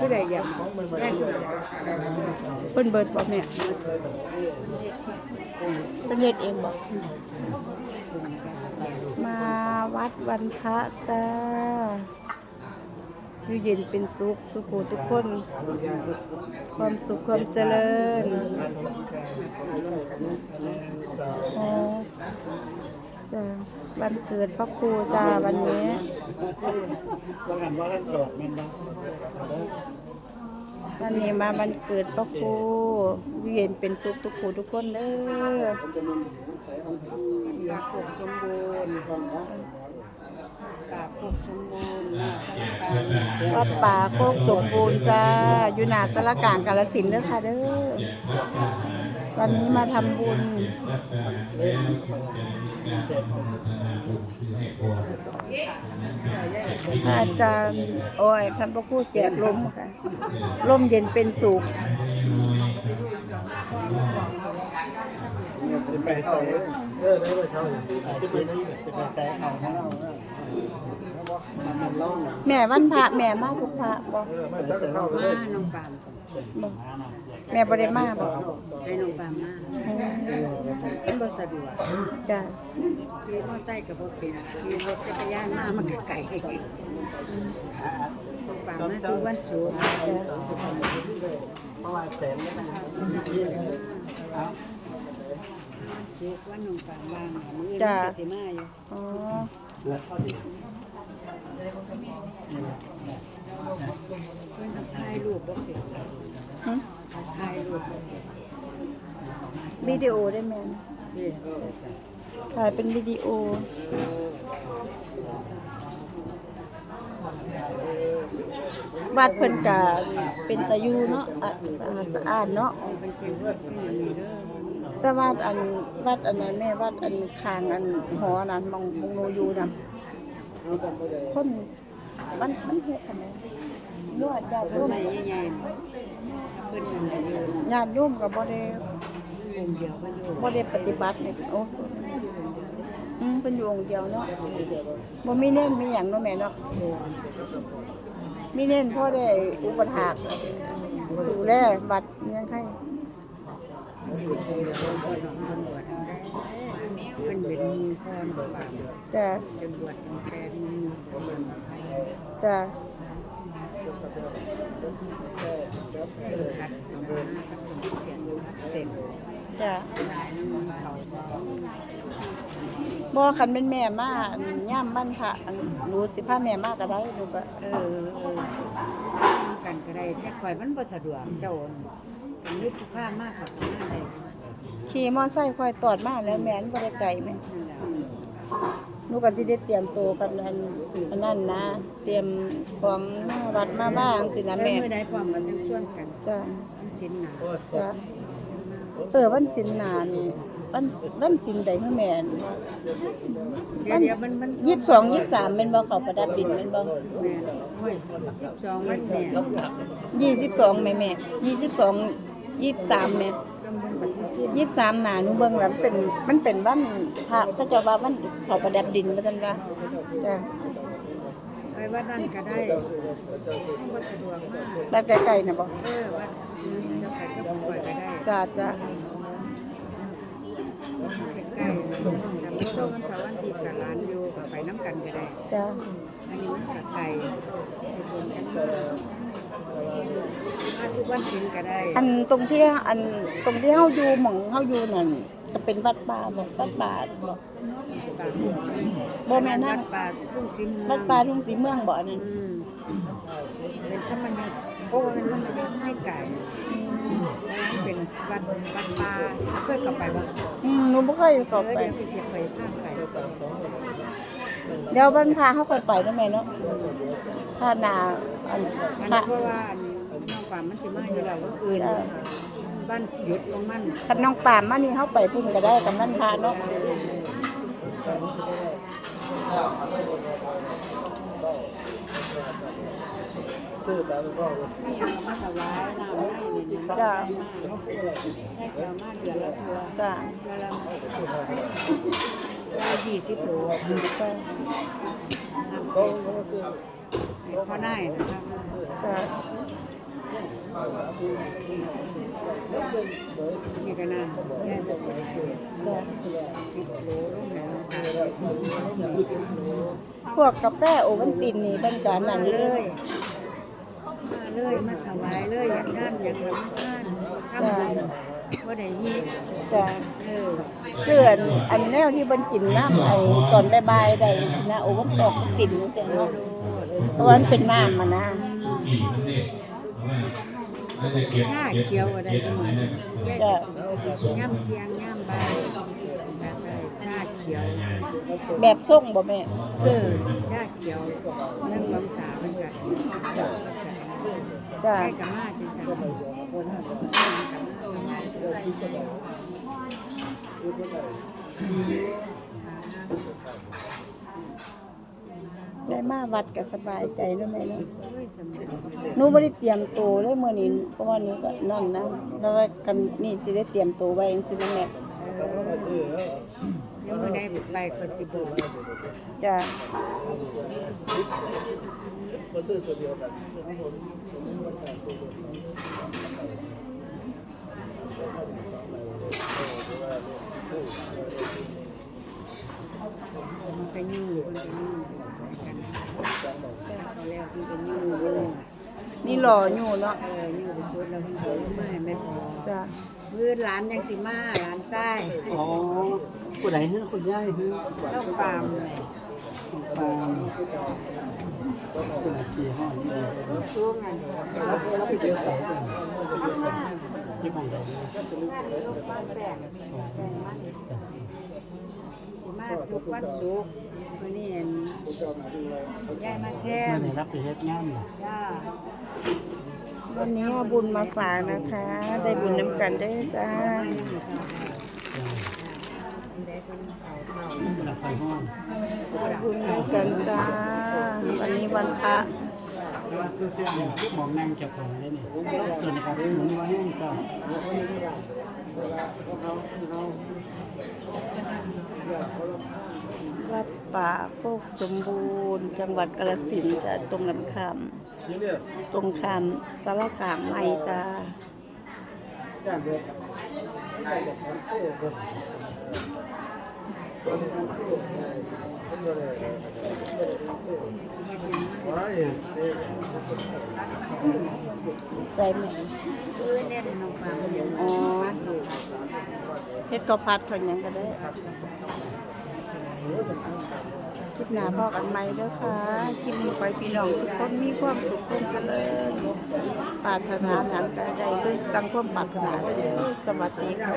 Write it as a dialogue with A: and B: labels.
A: ผู้ใดอยากแม่ผู้ใด
B: เพิ่นเบิดบ่แม่เพิ่นเฮ็ดเองบ่มาวัดวันพระจ้าอยู่เย็นเป็นสุขทุกผู้ทุกคน ความสุขความเจริญอ๋อจ้าวันเกิดพระครูจ้าวันนี้
C: ว่ากันว่าท่านเกิดม่นบ่
B: วันนี้มาบันเกิดพระครูอยู่เย็นเป็นสุขทุกผู้ทุกคนเด้อ
A: ยากสมบูรณ์
B: วัดป่าโคกสมบูรณ์จ้า อยู่หนาสารกลางกาลสินเด้อค่ะเด้อวันนี้มาทำบุญอาจารย์โอ้ยท่านพระครูแจกลมค่ะลมเย็นเป็นสุข
C: ไปใส่เออได้ไปเท่าไหร่ไปที่จะไปใส่เอาของเรามันมันเล่าหนัง
B: แม่วันพระแม่มาทุกพระบ่
C: เออมันจะเข้าไป
A: มาน้องปาม
B: บ่แม่บ่ได้มาบ่
A: ให้น้องปามมามันบ่สะดวก
B: จ้า
A: ขี่มอเตอร์ไซค์ก็บ่เป็นขี่รถจักรยานมามันก็ไกลน้องปามมาทุกวันศุกร์
C: เพราะว่าแสนนี่นะครับ
A: ศุกร์วันน้องปามว่างมื้อนี้ก็สิมาอยู่
B: อ๋อ
A: เพิ่นต้อง ถ่ายรูปบ่เป็น
B: หึ
A: ถ่ายรูป
B: วิดีโอได้แม่น
A: นี่
B: ถ่ายเป็นวิดีโอวัดเพิ่นกะเป็นตะยูเนาะสะอาดสะอาดเนาะ
A: เป็นเก่งเพิ่นเป็นอย่างนี้เด้อ
B: แต่วัดอันวัดอันนั้นแม่วัดอันคางอันหอนั้นมองมองโนยูนํ
C: เราจำ
B: คนมันมันเฮ็ดอันนั้นนวดญาติโย
A: ต้น
B: ม
A: ไม้ใหญ่ๆเพิ่นนั่นแหละอยู่
B: ญาติโยมก็บ่ได้
A: องค์เดียวเพิ่นอยู่
B: บ่ได้ปฏิบัตินี่โอ้อืมเพิ่นอยู่องค์เดียวเนาะบ่มีเน้นมีหยังเนาะแม่เนาะมีเน้นพ่อได้อุปถากดูแลวัดยังไง
A: เพิ่นเป็นพรบ่บา
B: จ้ะ
A: จะบวชตั้งแต่มีประมาณ
B: จ้ะ
A: หัดเสียงเสร็จ
B: จ้ะ
A: หลายนึงเขา
B: บ่คันเป็นแม่มาอันย่ามบ้านพระอันหนูสิพาแม่มาก็ได้หนูก็
A: เออเออกันก็ได้แต่ข่อยมันบ่สะดวกเจ้ากันนึกผู้ค้ามากกว่ากันได้
B: ขี่มอไซค์ค่อยตอดมาแล้วแม่นบ่ได้ไกลแม่
A: นั่นแหละ
B: หนูก็สิได้เตรียมตัวกันอันอันนั้นนะ เตรียมของมาวัดมาบ้างสินะ
A: แม่
B: แม่
A: เมื่อใดพร้อมกันจังชวนกัน
B: จ้ะ
A: มันสินหนา
B: จ้ะเออวันสินหนานี่วันวันสินใดคือแม่น
A: เดี๋ยวเดี๋ยวมันมัน
B: ยี่สิบสองยี่สิบสามเป็นบ่เขาประดับดินเป็นบ่
A: แม่โอ้ยสองวันแม่
B: ยี่สิบสองแม่แม่ยี่สิบสองยี่สิบสามแม่
A: กำลังปฏิทิน
B: ยี่สิบสามหนาหนูเบิ่งแล้วมันเป็นมันเป็นวันพระเขาเจะว่าวันเขาประดับดินว่าซั่นว่าจ้ะ
A: ไปวัดนั่นก็ได้มันบ่สะดวกมาก
B: แบบไกลๆน่ะบ่
A: เออวัดนี้จะไปก็บ่อยก็ได้
B: จ้ะจ้ะ
A: ใกล้ๆทำโซ่กันเสาร์วันอาทิตย์กับร้านอยู่ก็ไปน้ำกันก็ได้
B: จ้ะ
A: อันนี้มันก็ไกลไปชนกัน มาทุกวันศิลก็ได้
B: อันตรงที่อันตรงที่เฮาอยู่หม่องเฮาอยู่นั่นจะเป็นวัดป่าบ่วัดป่าบ่
A: ป่า
B: บ่แม่น
A: วั
B: นั่น
A: ดป่าทุ่งสิม
B: วัดป่าทุ่งสีเมืองบ่อันนั้น
A: อืมเป็นธรรมญาติโอ้เป็นธรรมญาติให้ไก่เป็นวัดวัดป่าเคยกลับไปบ่
B: อืมหนูบ่เคย
A: เอ
B: เข้า
A: อ
B: ไป
A: เดี๋ยวไปเก็บไปข้างไป
B: เดี๋ยววันพาเฮาค่อยไปเด้อแม่เนาะถ้าหนา อัน
A: มัน
B: พระ
A: เพราะว่าน้องป่ามันสิมาอยู่แล้วก็อื่นบ้านหยุดของมัน
B: คันน้องปามมานี่เฮาไปพุ่นก็ได้กับมันพาเนาะ
C: ซื้อตามก็
A: ไม่เอามาถวายน้ำให้นี่มัน
B: จ้ะ
A: ให้เจ้ามาเดือนละเทื่อ
B: จ้ะ
A: เดือนละละยี่สิบโล
B: จ้ะ
C: เขาเขาซื้อ
A: ให้ พ่อได้นะครับ
B: จ้ะ
A: นี่ก็น่าแย่บอกว่า
B: จ้ะ
A: สิบโลลงแล้วสิบโล
B: พวกกาแฟโอวันตินนี่เป็นการนั่นอยู่
A: เล
B: เลย
A: ย มาเลยมาถวายเลยอย่างนั้นอย่างนั้นทำบุญว่าได้ยิน
B: จ้ะ
A: เออ
B: เสื้ออันอันแนวที่เพิ่นกินน้ำไอ้ตอนบ่ายๆได้สินะโอวันตกติ่นจังซี่เนาะ เพราะว่ามันเป็นน้ำมันนะ
A: ชาเขียวอะไรก็เหมือน
B: จ้ะ
A: ย่ำเจียงย่ำใบแบบไรชาเขียว
B: แบบส่งบ่แม่
A: เออชาเขียวนึ่งบำตาเป็นกัน
B: จ้ะ
A: ให้กับมาจริงจัง
B: ได้มาวัดก็สบายใจเนาะแม่เนาะหนูบ่ได้เตรียมตัวเลยมื้อนี้เพราะว่าหนูก็นั่นนะแล้วว่ากันนี่สิได้เตรียมตัวไว้จังซี่นะแม่
A: ยังไม่ได้ไปก็จิบุ
B: จ้ะ
C: ก็ซื้อตัวเดียวกัน
A: มันก็ยุ่งมันก็ยุ่งกันพอแล้วมันก็ยุ่งยุ่ง
B: นี่ หล่ออยู่เนาะ
A: เออยุ่งไปชุดแล้วมันก็เมื่อยไม่พอ
B: จ้ะ
A: มือหลานยังสิมาหลานใต้
C: อ๋อผู้ใดซื้อคุณย่ายซื้อ
A: ต้องฟาร์ม
C: ฟาร์มเป็นกี่ห้องนี่เลย
A: ช่วงนั้น
C: แล้วแล้วไปเจอสายกัน ที่ใหม่เลย
A: มาทุกวันศุกร์วันนี้เห็นยายมาแท
C: นั่
A: น
C: นเลยรับไปเฮ็ดงานเนี่ย
A: จ้า
B: วันนี้เอาบุญมาฝากนะคะ ได้บุญน้ำกันเด้อจ้า
A: ได้เป็นเขาเขา
C: รับไฟห้อง
B: ได้บุญน้ำกันจ้า วันนี้วันพระ
C: มองนั่งจับของได้นี่ตัวนี้ครับหมุนมาให้ก็
B: วัดป่าโคกสมบูรณ์ จังหวัดกาฬสินธุ์จะตรงกันข้ามตรงข้ามสารกลางใหม่จ้า
C: ด้าเดียวได้เสื้อเดิมว้ายเสื้อ
B: ไปไหม
A: เอน
B: อ๋อเฮ็ดกะพัดคนยังก็ได้คลิปหน้าพ่อกันใหม่เด้อค่ะคลิปนี้ไปพี่น้องทุกคนมีความสุขความเจริญปรารถนาหยังก็ได้ด้วยตั้งความปรารถนาเด้อสวัสดีค่ะ